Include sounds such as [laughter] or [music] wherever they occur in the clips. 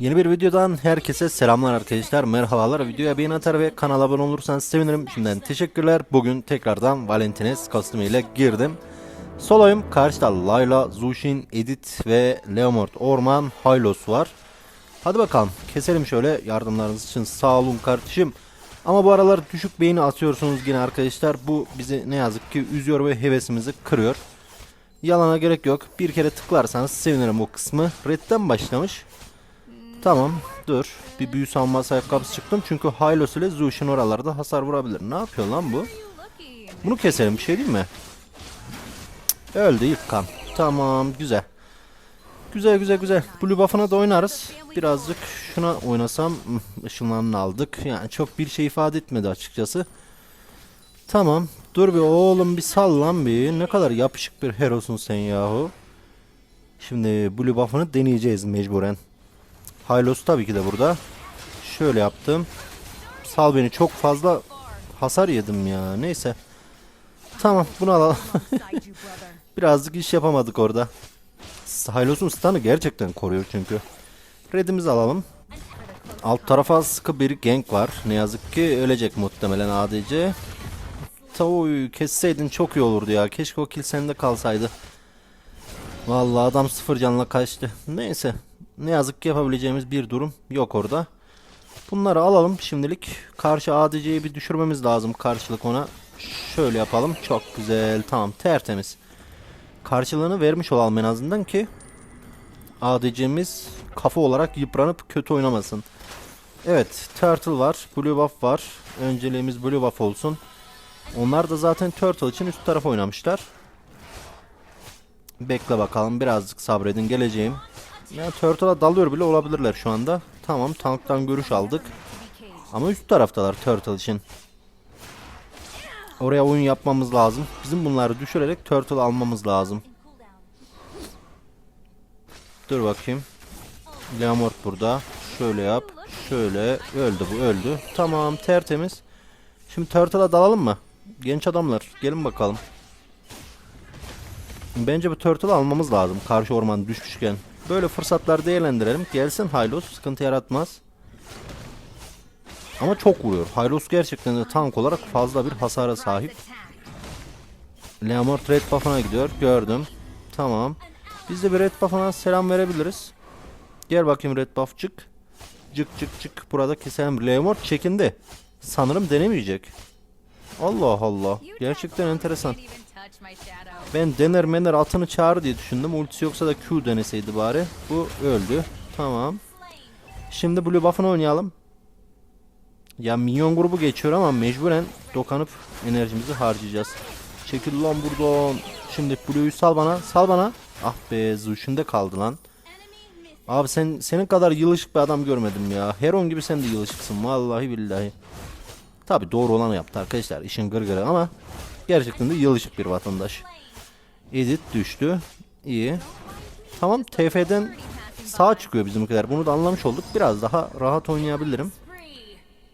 Yeni bir videodan herkese selamlar arkadaşlar. Merhabalar. Videoya beğeni atar ve kanala abone olursanız sevinirim. Şimdiden teşekkürler. Bugün tekrardan Valentines kostümüyle girdim. Soloyum. Karşıda Layla, Zushin, Edith ve Leomord Orman Hylos var. Hadi bakalım. Keselim şöyle. Yardımlarınız için sağ olun kardeşim. Ama bu aralar düşük beğeni atıyorsunuz yine arkadaşlar. Bu bizi ne yazık ki üzüyor ve hevesimizi kırıyor. Yalana gerek yok. Bir kere tıklarsanız sevinirim o kısmı. Red'den başlamış. Tamam dur. Bir büyü savunması ayakkabısı çıktım. Çünkü Hylos ile Zushin oralarda hasar vurabilir. Ne yapıyor lan bu? Bunu keselim bir şey değil mi? Öldü ilk kan. Tamam güzel. Güzel güzel güzel. Blue buff'ına da oynarız. Birazcık şuna oynasam ışınlarını aldık. Yani çok bir şey ifade etmedi açıkçası. Tamam. Dur bir oğlum bir sal lan bir. Ne kadar yapışık bir herosun sen yahu. Şimdi Blue buff'ını deneyeceğiz mecburen. Hylos tabii ki de burada. Şöyle yaptım. Sal beni çok fazla hasar yedim ya. Neyse. Tamam bunu alalım. [laughs] Birazcık iş yapamadık orada. Hylos'un stun'ı gerçekten koruyor çünkü. Red'imizi alalım. Alt tarafa sıkı bir gank var. Ne yazık ki ölecek muhtemelen ADC. Tavuğu kesseydin çok iyi olurdu ya. Keşke o kill sende kalsaydı. Vallahi adam sıfır canla kaçtı. Neyse. Ne yazık ki yapabileceğimiz bir durum yok orada. Bunları alalım şimdilik. Karşı ADC'yi bir düşürmemiz lazım karşılık ona. Şöyle yapalım. Çok güzel. Tamam tertemiz. Karşılığını vermiş olalım en azından ki ADC'miz kafa olarak yıpranıp kötü oynamasın. Evet Turtle var. Blue Buff var. Önceliğimiz Blue Buff olsun. Onlar da zaten Turtle için üst tarafa oynamışlar. Bekle bakalım birazcık sabredin geleceğim. Ya Turtle'a dalıyor bile olabilirler şu anda. Tamam tanktan görüş aldık. Ama üst taraftalar Turtle için. Oraya oyun yapmamız lazım. Bizim bunları düşürerek Turtle almamız lazım. Dur bakayım. Leomord burada. Şöyle yap. Şöyle. Öldü bu öldü. Tamam tertemiz. Şimdi Turtle'a dalalım mı? Genç adamlar gelin bakalım. Bence bu Turtle'ı almamız lazım karşı orman düşmüşken. Böyle fırsatlar değerlendirelim. Gelsin Hylos sıkıntı yaratmaz. Ama çok vuruyor. Hylos gerçekten de tank olarak fazla bir hasara sahip. Leomord red buff'ına gidiyor. Gördüm. Tamam. Biz de bir red buff'ına selam verebiliriz. Gel bakayım red buff çık. Cık cık cık. Burada keselim. Leomord çekindi. Sanırım denemeyecek. Allah Allah. Gerçekten enteresan. Ben dener mener atını çağır diye düşündüm. Ultisi yoksa da Q deneseydi bari. Bu öldü. Tamam. Şimdi Blue buff'ını oynayalım. Ya minyon grubu geçiyor ama mecburen dokanıp enerjimizi harcayacağız. Çekil lan buradan. Şimdi Blue'yu sal bana. Sal bana. Ah be Zushin'de kaldı lan. Abi sen senin kadar yılışık bir adam görmedim ya. Heron gibi sen de yılışıksın vallahi billahi. Tabi doğru olanı yaptı arkadaşlar. İşin gırgırı ama gerçekten de yılışık bir vatandaş. Edit düştü. İyi. Tamam TF'den sağ çıkıyor bizimkiler. Bunu da anlamış olduk. Biraz daha rahat oynayabilirim.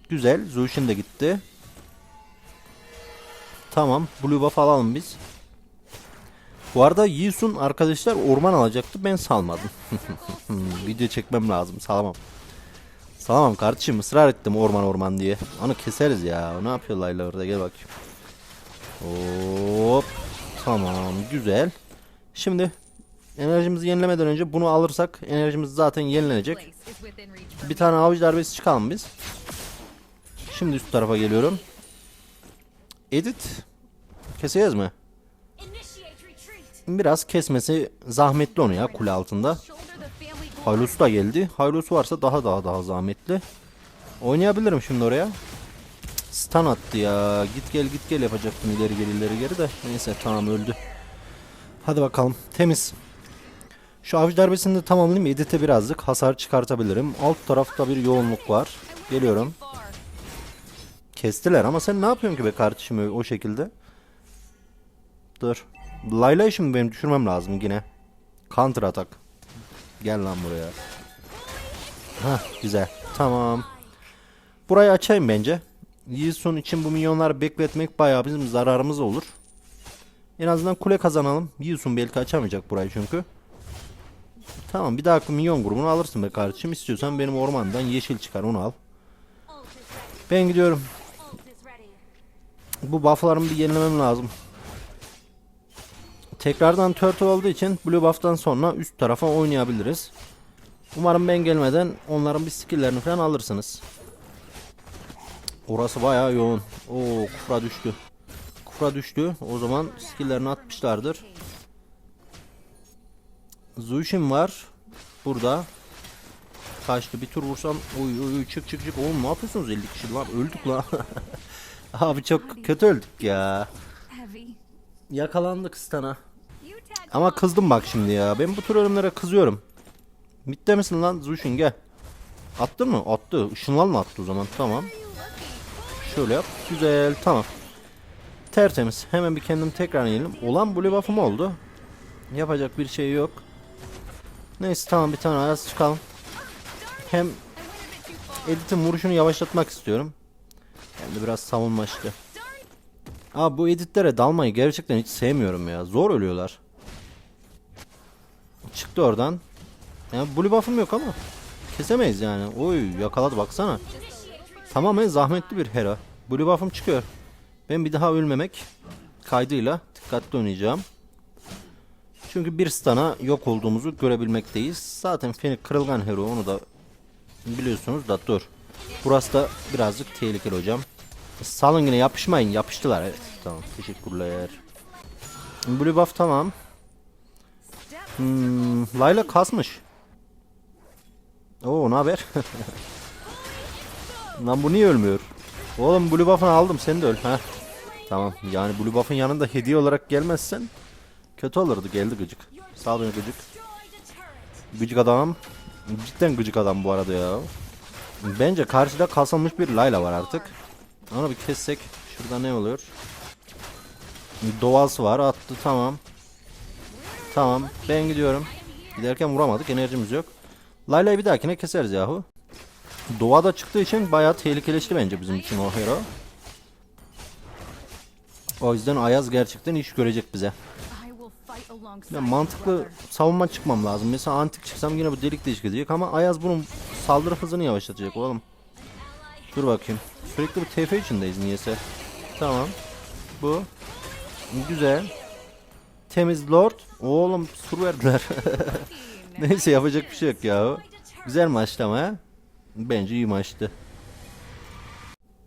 Güzel. Zushin de gitti. Tamam. Blue buff alalım biz. Bu arada Yisun arkadaşlar orman alacaktı. Ben salmadım. [laughs] Video çekmem lazım. Salamam. Salamam kardeşim. ısrar ettim orman orman diye. Onu keseriz ya. Ne yapıyor Layla orada? Gel bakayım. Hop. Tamam. Güzel. Şimdi enerjimizi yenilemeden önce bunu alırsak enerjimiz zaten yenilenecek. Bir tane avuç darbesi çıkalım biz. Şimdi üst tarafa geliyorum. Edit. Keseceğiz mi? Biraz kesmesi zahmetli onu ya kule altında. Hylos da geldi. Hylos varsa daha daha daha zahmetli. Oynayabilirim şimdi oraya. Stun attı ya. Git gel git gel yapacaktım ileri geri ileri geri de. Neyse tamam öldü. Hadi bakalım. Temiz. Şu avuç darbesini de tamamlayayım. Edit'e birazcık hasar çıkartabilirim. Alt tarafta bir yoğunluk var. Geliyorum. Kestiler ama sen ne yapıyorsun ki be kardeşim o şekilde? Dur. Layla'yı şimdi benim düşürmem lazım yine. Counter atak. Gel lan buraya. Hah güzel. Tamam. Burayı açayım bence. Yisun için bu milyonlar bekletmek bayağı bizim zararımız olur. En azından kule kazanalım. Yisun belki açamayacak burayı çünkü. Tamam bir dahaki minyon grubunu alırsın be kardeşim. İstiyorsan benim ormandan yeşil çıkar onu al. Ben gidiyorum. Bu bufflarımı bir yenilemem lazım. Tekrardan turtle olduğu için blue buff'tan sonra üst tarafa oynayabiliriz. Umarım ben gelmeden onların bir skill'lerini falan alırsınız. Orası bayağı yoğun. Oo kufra düştü. Kufra düştü. O zaman skill'lerini atmışlardır. Zuishin var. Burada. Kaçtı bir tur vursam. Uy uy çık çık çık. Oğlum ne yapıyorsunuz 50 kişi lan öldük lan. [laughs] Abi çok kötü öldük ya. Yakalandık stana. Ama kızdım bak şimdi ya. Ben bu tür ölümlere kızıyorum. Mitte misin lan Zushin gel. Attı mı? Attı. Işınlan mı attı o zaman? Tamam. Şöyle yap. Güzel. Tamam. Tertemiz. Hemen bir kendim tekrar yiyelim. Olan blue buff'ım oldu. Yapacak bir şey yok. Neyse tamam bir tane ayaz çıkalım. Hem editin vuruşunu yavaşlatmak istiyorum. Hem de biraz savunma işte. Abi bu editlere dalmayı gerçekten hiç sevmiyorum ya. Zor ölüyorlar. Çıktı oradan. Ya blue buff'ım yok ama. Kesemeyiz yani. Oy yakaladı baksana. Tamamen zahmetli bir hera. Blue buff'ım çıkıyor. Ben bir daha ölmemek kaydıyla dikkatli oynayacağım. Çünkü bir stana yok olduğumuzu görebilmekteyiz. Zaten Fenix kırılgan hero onu da biliyorsunuz da dur. Burası da birazcık tehlikeli hocam. Salın yine yapışmayın yapıştılar evet tamam teşekkürler. Blue buff tamam. Hmm, Layla kasmış. Oo ne haber? [laughs] Lan bu niye ölmüyor? Oğlum Blue buff'ını aldım sen de öl. Heh. Tamam yani Blue buff'ın yanında hediye olarak gelmezsen kötü olurdu geldi gıcık. Sağ olun gıcık. Gıcık adam. Cidden gıcık adam bu arada ya. Bence karşıda kasılmış bir Layla var artık. Onu bir kessek. Şurada ne oluyor? Doğası var attı tamam. Tamam ben gidiyorum. Giderken vuramadık enerjimiz yok. Layla'yı bir dahakine keseriz yahu. Doğada çıktığı için bayağı tehlikeleşti bence bizim için o hero. O yüzden Ayaz gerçekten iş görecek bize. Ya mantıklı savunma çıkmam lazım. Mesela antik çıksam yine bu delik deşik edecek ama Ayaz bunun saldırı hızını yavaşlatacak oğlum. Dur bakayım. Sürekli bu TF içindeyiz niyeyse. Tamam. Bu. Güzel. Temiz Lord. Oğlum sur verdiler. [laughs] Neyse yapacak bir şey yok ya. Güzel maçtı ama. ha? Bence iyi maçtı.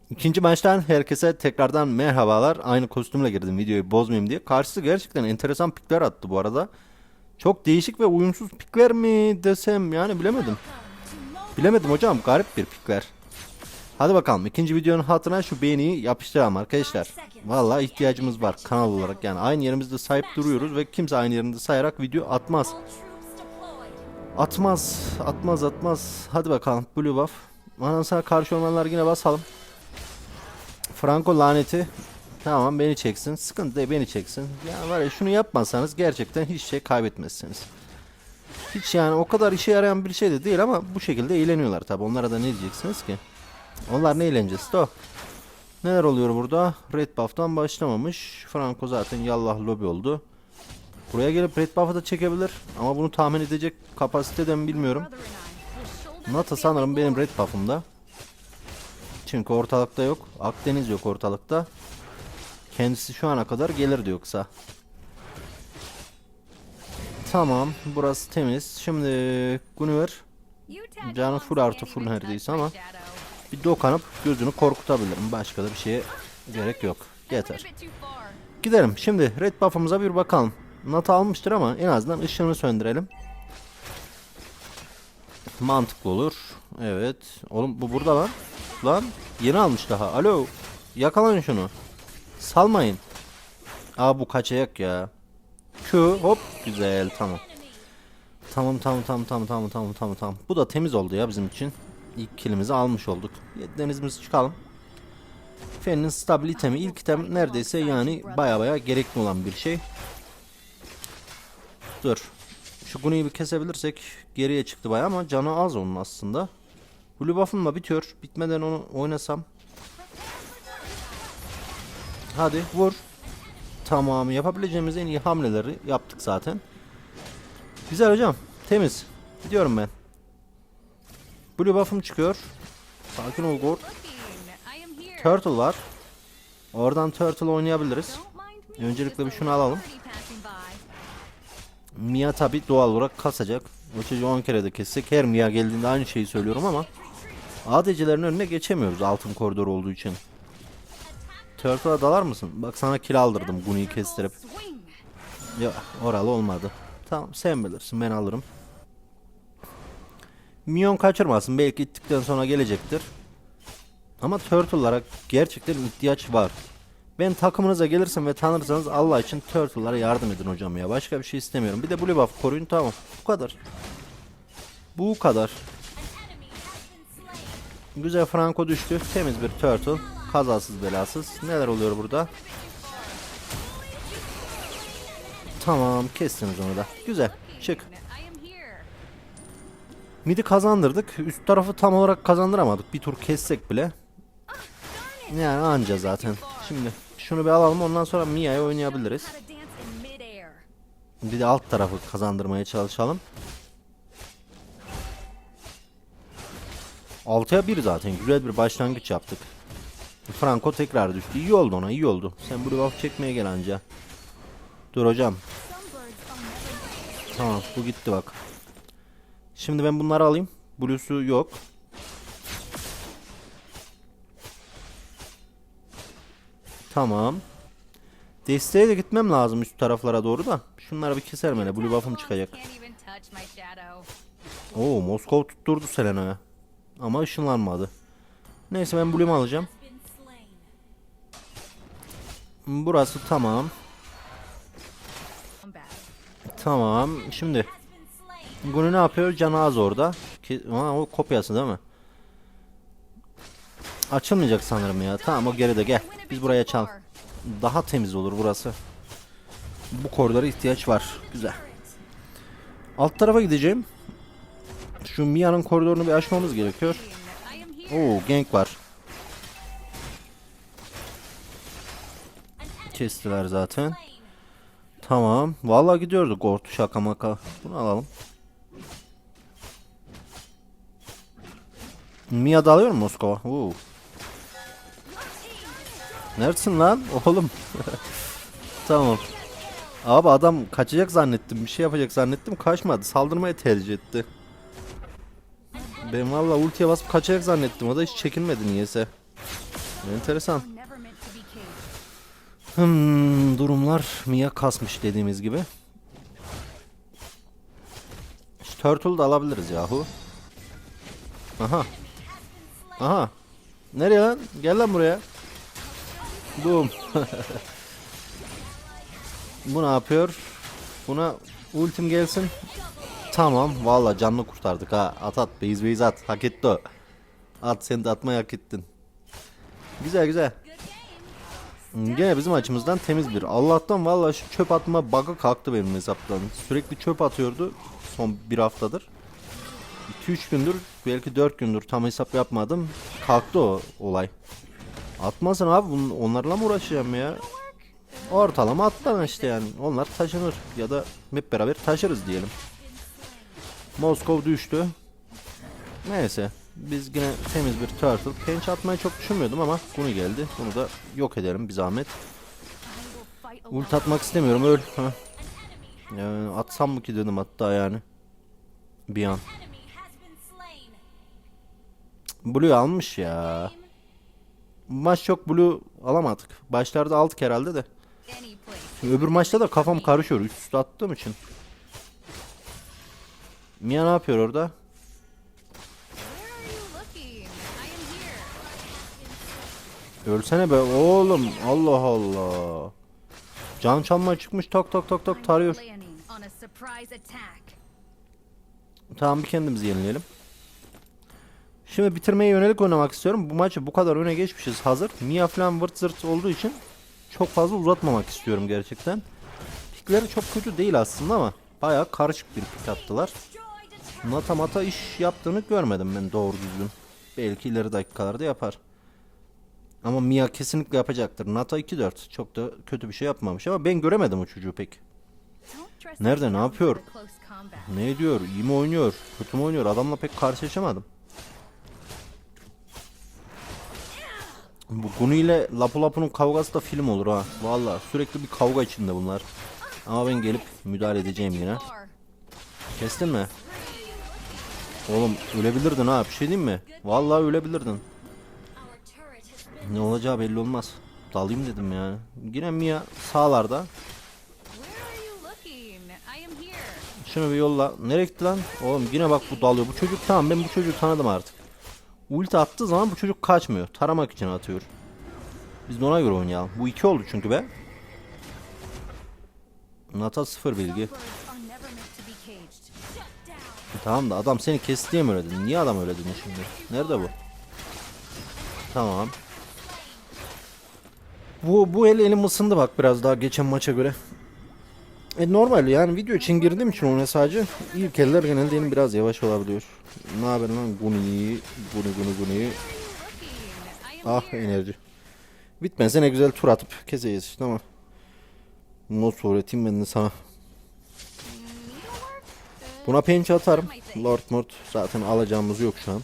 İkinci maçtan herkese tekrardan merhabalar. Aynı kostümle girdim videoyu bozmayayım diye. Karşısı gerçekten enteresan pikler attı bu arada. Çok değişik ve uyumsuz pikler mi desem yani bilemedim. Bilemedim hocam garip bir pikler. Hadi bakalım ikinci videonun hatırına şu beğeniyi yapıştıralım arkadaşlar. Vallahi ihtiyacımız var kanal olarak yani aynı yerimizde sahip duruyoruz ve kimse aynı yerinde sayarak video atmaz. Atmaz, atmaz, atmaz. Hadi bakalım Blue Buff. Anasına karşı ormanlar yine basalım. Franco laneti. Tamam beni çeksin. Sıkıntı değil beni çeksin. Ya var ya şunu yapmasanız gerçekten hiç şey kaybetmezsiniz. Hiç yani o kadar işe yarayan bir şey de değil ama bu şekilde eğleniyorlar tabi. Onlara da ne diyeceksiniz ki? Onlar ne eğlencesi de o. Neler oluyor burada? Red Buff'tan başlamamış. Franco zaten yallah lobi oldu. Buraya gelip Red Buff'ı da çekebilir. Ama bunu tahmin edecek kapasiteden bilmiyorum. brother and I will shoulder Nata sanırım benim Red Buff'ımda. Çünkü ortalıkta yok. Akdeniz yok ortalıkta. Kendisi şu ana kadar gelirdi yoksa. Tamam. Burası temiz. Şimdi tag Canı full artı full neredeyse ama bir dokanıp gözünü korkutabilirim. Başka da bir şeye gerek yok. Yeter. Gidelim. Şimdi red buff'ımıza bir bakalım. Nata almıştır ama en azından ışığını söndürelim. Mantıklı olur. Evet. Oğlum bu burada lan. Lan yeni almış daha. Alo. Yakalayın şunu. Salmayın. Aa bu kaçayak ya. Q hop güzel tamam. Tamam tamam tamam tamam tamam tamam tamam tamam. Bu da temiz oldu ya bizim için. İlk kilimizi almış olduk. Denizimizi çıkalım. Fen'in stabil itemi ilk item neredeyse yani baya baya gerekli olan bir şey. Dur. Şu Guni'yi bir kesebilirsek geriye çıktı baya ama canı az onun aslında. Blue buff'ım da bitiyor. Bitmeden onu oynasam. Hadi vur. Tamam yapabileceğimiz en iyi hamleleri yaptık zaten. Güzel hocam. Temiz. Gidiyorum ben. Blue buff'ım çıkıyor. Sakin ol Gord. Turtle var. Oradan Turtle oynayabiliriz. Öncelikle bir şunu alalım. Mia tabi doğal olarak kasacak. Çocuğu 10 kere de kessek her Mia geldiğinde aynı şeyi söylüyorum ama ADC'lerin önüne geçemiyoruz altın koridor olduğu için. Turtle'a dalar mısın? Bak sana kill aldırdım Guni'yi kestirip. Ya oralı olmadı. Tamam sen bilirsin ben alırım. Minyon kaçırmasın belki ittikten sonra gelecektir. Ama Turtle'lara gerçekten ihtiyaç var. Ben takımınıza gelirsem ve tanırsanız Allah için Turtle'lara yardım edin hocam ya. Başka bir şey istemiyorum. Bir de Blue Buff koruyun tamam. Bu kadar. Bu kadar. Güzel Franco düştü. Temiz bir Turtle. Kazasız belasız. Neler oluyor burada? Tamam kestiniz onu da. Güzel. Çık. Midi kazandırdık. Üst tarafı tam olarak kazandıramadık. Bir tur kessek bile. Yani anca zaten. Şimdi şunu bir alalım ondan sonra Mia'ya oynayabiliriz. Bir de alt tarafı kazandırmaya çalışalım. 6'ya 1 zaten. Güzel bir başlangıç yaptık. Franco tekrar düştü. İyi oldu ona iyi oldu. Sen bu buff çekmeye gel anca. Dur hocam. Tamam bu gitti bak. Şimdi ben bunları alayım. Blue'su yok. Tamam. Desteğe de gitmem lazım üst taraflara doğru da. Şunları bir keserim hele. Blue buff'ım çıkacak. Oo Moskov tutturdu Selena'ya. Ama ışınlanmadı. Neyse ben Blue'umu alacağım. Burası tamam. Tamam. Şimdi Gunu ne yapıyor? Canı az orada. Ki, ha, o kopyası değil mi? Açılmayacak sanırım ya. Tamam o geride gel. Biz buraya çal. Daha temiz olur burası. Bu koridora ihtiyaç var. Güzel. Alt tarafa gideceğim. Şu Mia'nın koridorunu bir açmamız gerekiyor. Oo gank var. Kestiler zaten. Tamam. Vallahi gidiyorduk ortu şaka maka. Bunu alalım. Mia da alıyor mu Moskova? Oo. Neredesin lan oğlum? [laughs] tamam. Abi adam kaçacak zannettim. Bir şey yapacak zannettim. Kaçmadı. Saldırmayı tercih etti. Ben valla ultiye basıp kaçacak zannettim. O da hiç çekinmedi niyeyse. Enteresan. Hmm, durumlar Mia kasmış dediğimiz gibi. Şu Turtle da alabiliriz yahu. Aha. Aha. Nereye lan? Gel lan buraya. Boom. [laughs] Bu ne yapıyor? Buna ultim gelsin. Tamam. Valla canını kurtardık ha. At at. Beyz beyz at. Hak etti o. At sen de atmayı hak ettin. Güzel güzel. Gene bizim açımızdan temiz bir. Allah'tan vallahi şu çöp atma bug'ı kalktı benim hesaptan. Sürekli çöp atıyordu son bir haftadır. 2-3 gündür belki 4 gündür tam hesap yapmadım. Kalktı o olay. Atmasın abi bunun, onlarla mı uğraşacağım ya? Ortalama atlan işte yani. Onlar taşınır ya da hep beraber taşırız diyelim. Moskov düştü. Neyse. Biz yine temiz bir turtle. Penç atmayı çok düşünmüyordum ama bunu geldi. Bunu da yok edelim bir zahmet. Ult atmak istemiyorum öl. Ha. Yani atsam mı ki dedim hatta yani. Bir an. Blue almış ya. Maç çok blue alamadık. Başlarda aldık herhalde de. Öbür maçta da kafam karışıyor üst üste attığım için. Mia ne yapıyor orada? Ölsene be oğlum. Allah Allah. Can çalmaya çıkmış tak tak tak tak tarıyor. Tamam bir kendimizi yenileyelim. Şimdi bitirmeye yönelik oynamak istiyorum. Bu maçı bu kadar öne geçmişiz hazır. Mia falan vırt zırt olduğu için çok fazla uzatmamak istiyorum gerçekten. Pikleri çok kötü değil aslında ama bayağı karışık bir pik attılar. Nata mata iş yaptığını görmedim ben doğru düzgün. Belki ileri dakikalarda yapar. Ama Mia kesinlikle yapacaktır. Nata 2-4 çok da kötü bir şey yapmamış ama ben göremedim o çocuğu pek. Nerede, ne yapıyor? Ne diyor? İyi mi oynuyor? Kötü mü oynuyor? Adamla pek karşılaşamadım. Bu ile Lapu Lapu'nun kavgası da film olur ha. Valla sürekli bir kavga içinde bunlar. Ama ben gelip müdahale edeceğim yine. Kestin mi? Oğlum ölebilirdin ha bir şey diyeyim mi? Vallahi ölebilirdin. Ne olacağı belli olmaz. Dalayım dedim yani. Yine Mia sağlarda. Şunu bir yolla. Nereye gitti lan? Oğlum yine bak bu dalıyor. Bu çocuk tamam ben bu çocuğu tanıdım artık. Ulti attığı zaman bu çocuk kaçmıyor. Taramak için atıyor. Biz de ona göre oynayalım. Bu iki oldu çünkü be. Nata sıfır bilgi. Caged. Tamam da adam seni kesti diye mi öyle dedin? Niye adam öyle dedin şimdi? Nerede bu? Tamam. Bu bu el elim ısındı bak biraz daha geçen maça göre. E normal yani video için girdiğim için oyuna sadece ilk eller genelde elim biraz yavaş olabiliyor. Ne haber lan Guni, Guni Guni Guni. Ah enerji. Bitmezse ne güzel tur atıp keseceğiz ama. Nasıl öğreteyim ben de sana. Buna pençe atarım. Lord Mort zaten alacağımız yok şu an.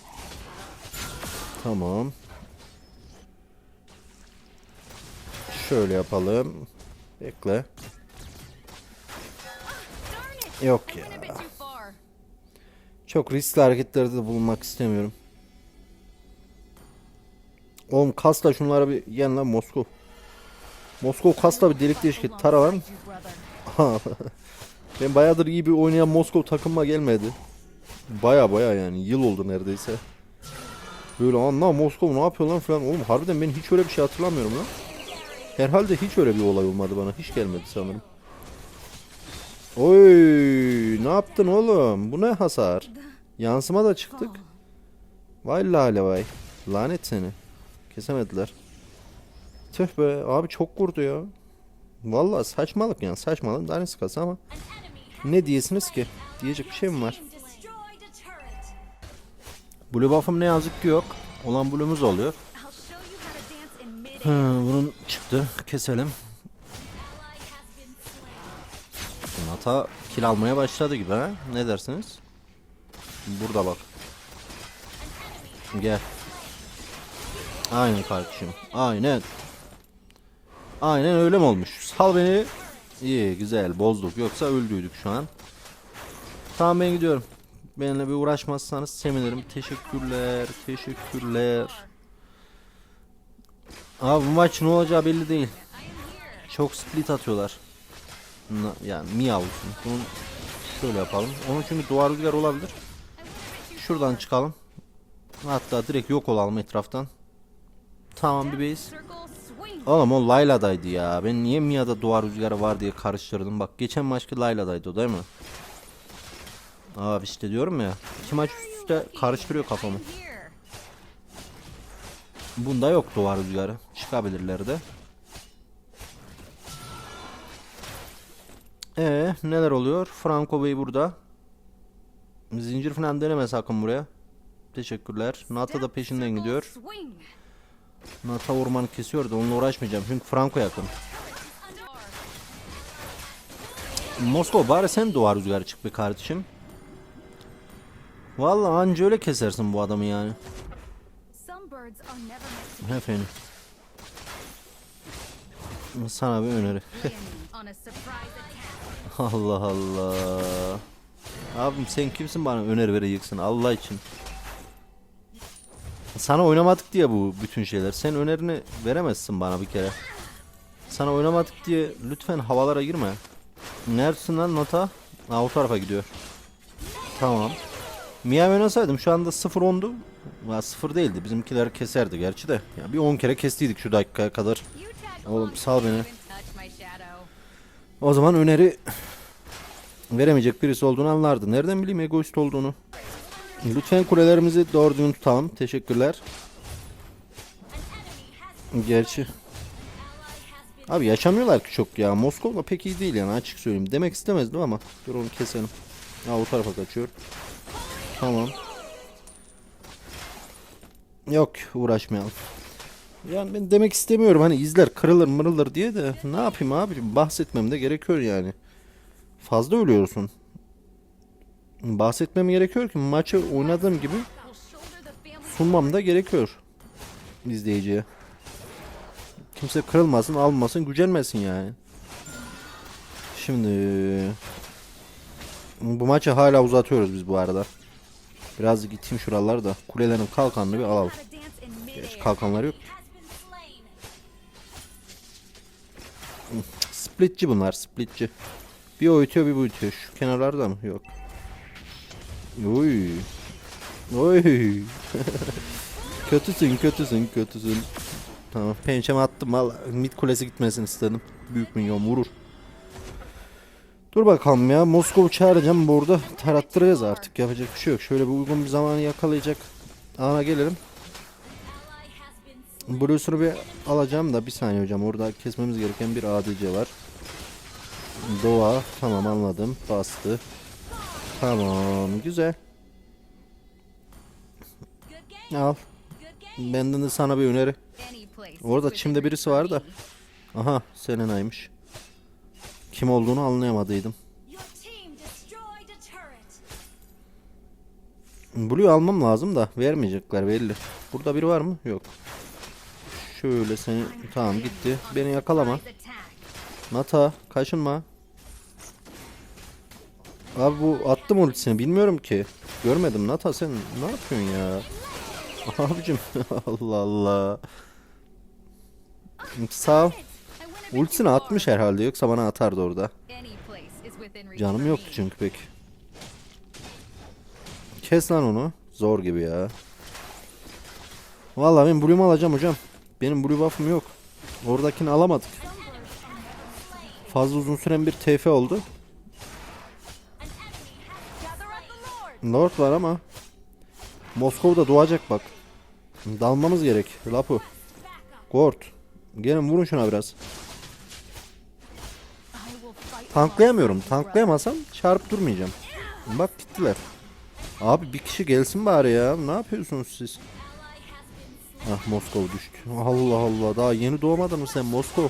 Tamam. Şöyle yapalım. Bekle. Yok ya. Çok riskli hareketlerde de bulunmak istemiyorum. Oğlum kasla şunlara bir yen lan Moskov. Moskov kasla bir delik deşik. Tara you, brother. [laughs] ben bayağıdır iyi bir oynayan Moskov takıma gelmedi. Baya baya yani yıl oldu neredeyse. Böyle anla Moskov ne yapıyor lan falan. Oğlum harbiden ben hiç öyle bir şey hatırlamıyorum lan. Herhalde hiç öyle bir olay olmadı bana. Hiç gelmedi sanırım. Oy ne yaptın oğlum? Bu ne hasar? Yansıma da çıktık. Vay lale vay. Lanet seni. Kesemediler. Tüh be abi çok vurdu ya. Vallahi saçmalık yani saçmalığın daniskası ama ne diyesiniz ki? Diyecek bir şey mi var? Blue buff'ım ne yazık ki yok. Olan blue'umuz oluyor. Hı, bunun çıktı. Keselim. Nata kill almaya başladı gibi ha. Ne dersiniz? Burada bak. Gel. Aynen kardeşim. Aynen. Aynen öyle mi olmuş? Sal beni. İyi güzel bozduk. Yoksa öldüydük şu an. Tamam ben gidiyorum. Benimle bir uğraşmazsanız sevinirim. Teşekkürler. Teşekkürler. Abi bu maç ne olacağı belli değil. Çok split atıyorlar. Yani miyav olsun. Bunu şöyle yapalım. Onun çünkü duvar rüzgar olabilir. Şuradan çıkalım. Hatta direkt yok olalım etraftan. Tamam bir base. Oğlum o Layla'daydı ya. Ben niye Mia'da duvar rüzgarı var diye karıştırdım. Bak geçen maçki Layla'daydı o değil mi? Abi işte diyorum ya. İki maç üst üste karıştırıyor kafamı. Bunda yok duvar rüzgarı. Çıkabilirler de. Ee neler oluyor? Franco Bey burada. Zincir falan deneme sakın buraya. Teşekkürler. Nata da peşinden gidiyor. Nata ormanı kesiyor da onunla uğraşmayacağım. Çünkü Franco yakın. Moskova bari sen duvar rüzgarı çık be kardeşim. Vallahi anca öyle kesersin bu adamı yani. Efendim. Sana bir öneri. [laughs] Allah Allah. Abim sen kimsin bana öneri vereceksin Allah için. Sana oynamadık diye bu bütün şeyler. Sen önerini veremezsin bana bir kere. Sana oynamadık diye lütfen havalara girme. Neredesin lan nota? Ha o tarafa gidiyor. Tamam. Mia oynasaydım şu anda 0-10'du. Ya 0 değildi. Bizimkiler keserdi gerçi de. Ya bir 10 kere kestiydik şu dakikaya kadar. Oğlum, sal beni. O zaman öneri veremeyecek birisi olduğunu anlardı. Nereden bileyim egoist olduğunu. Lütfen kulelerimizi doğru düzgün tutalım. Teşekkürler. Gerçi. Abi yaşamıyorlar ki çok ya. Moskova pek iyi değil yani açık söyleyeyim. Demek istemezdim ama. Dur onu keselim. Ha o tarafa kaçıyor. Tamam. Yok uğraşmayalım. Yani ben demek istemiyorum hani izler kırılır mırılır diye de ne yapayım abi bahsetmem de gerekiyor yani. Fazla ölüyorsun. Bahsetmem gerekiyor ki maçı oynadığım gibi sunmam da gerekiyor izleyiciye. Kimse kırılmasın, almasın, gücenmesin yani. Şimdi bu maçı hala uzatıyoruz biz bu arada. Biraz gittim şuralarda. Kulelerin kalkanını bir alalım. Gerçi kalkanları yok. Splitçi bunlar, splitçi. Bir o bir bu itiyor. Şu kenarlarda mı? Yok. Oy. Oy. [laughs] kötüsün, kötüsün, kötüsün. Tamam, pençeme attım. Valla mid kulesi gitmesin istedim. Büyük minyon vurur. Dur bakalım ya. Moskova çağıracağım. Burada tarattıracağız artık. Yapacak bir şey yok. Şöyle bir uygun bir zamanı yakalayacak ana gelelim. Blue'sunu bir alacağım da bir saniye hocam. Orada kesmemiz gereken bir ADC var. Doğa. Tamam anladım. Bastı. Tamam. Güzel. Al. Benden de sana bir öneri. Orada çimde birisi var da. Aha Selena'ymış. Kim olduğunu anlayamadıydım. Blue almam lazım da vermeyecekler belli. Burada biri var mı? Yok. Şöyle seni tamam gitti. Beni yakalama. Nata kaşınma. Abi bu attım ultisini bilmiyorum ki. Görmedim Nata sen ne yapıyorsun ya? [laughs] Abicim Allah Allah. Sağ ol. Ultisini atmış herhalde yoksa bana atardı orada. Canım yoktu çünkü pek. Kes lan onu. Zor gibi ya. Vallahi ben Blue'umu alacağım hocam. Benim Blue buff'ım yok. Oradakini alamadık. Fazla uzun süren bir TF oldu. Lord. Var ama Moskova'da doğacak bak. Dalmamız gerek. Lapu. Gort. Gelin vurun şuna biraz. Tanklayamıyorum. Tanklayamasam çarpıp durmayacağım. Bak gittiler. Abi bir kişi gelsin bari ya. Ne yapıyorsunuz siz? Ah Moskova düştü. Allah Allah daha yeni doğmadın mı sen Moskova?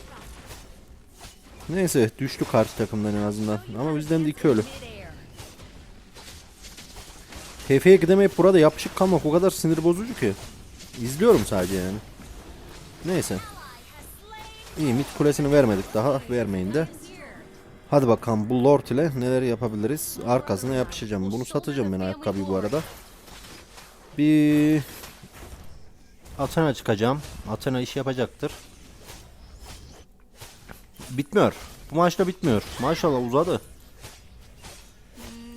Neyse düştü karşı takımdan en azından. Ama bizden de iki ölü. TF'ye gidemeyip burada yapışık kalmak o kadar sinir bozucu ki. İzliyorum sadece yani. Neyse. İyi mid kulesini vermedik daha. Vermeyin de. Hadi bakalım bu lord ile neler yapabiliriz. Arkasına yapışacağım. Bunu satacağım ben ayakkabıyı bu arada. Bir Athena çıkacağım. Athena iş yapacaktır. Bitmiyor. Bu maçta bitmiyor. Maşallah uzadı.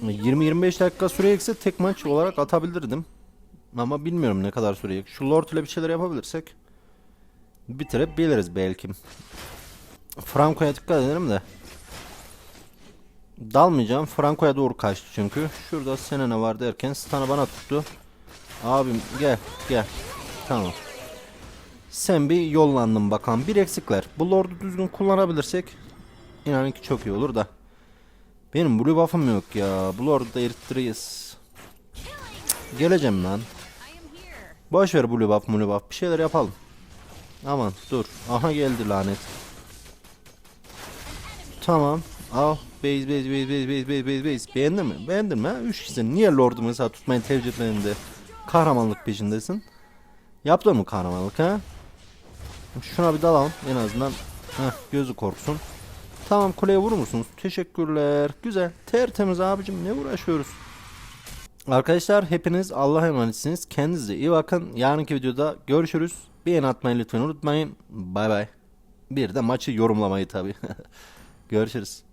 20-25 dakika süre ekse tek maç olarak atabilirdim. Ama bilmiyorum ne kadar sürecek. Şu Lord ile bir şeyler yapabilirsek bitirebiliriz belki. Franco'ya dikkat edelim de. Dalmayacağım. Franco'ya doğru kaçtı çünkü. Şurada Senena var derken stun'ı bana tuttu. Abim gel gel. Tamam. Sen bir yollandın bakalım. Bir eksikler. Bu Lord'u düzgün kullanabilirsek inanın ki çok iyi olur da. Benim blue buff'ım yok ya. Bu Lord'u da erittiririz. Cık, Geleceğim lan. Boş ver blue buff, blue buff. Bir şeyler yapalım. Aman dur. Aha geldi lanet. Tamam. Al. Base base base base base base base base. Beğendin mi? Beğendin mi? ha? Üç kişisin. Niye Lord'u mesela tutmayı tercih etmedin de kahramanlık peşindesin? Yaptın mı kahramanlık ha? Şuna bir dalalım en azından. Heh, gözü korksun. Tamam kuleye vurur musunuz? Teşekkürler. Güzel. Tertemiz abicim ne uğraşıyoruz? Arkadaşlar hepiniz Allah'a emanetsiniz. Kendinize iyi bakın. Yarınki videoda görüşürüz. Beğeni atmayı lütfen unutmayın. Bay bay. Bir de maçı yorumlamayı tabi. [laughs] görüşürüz.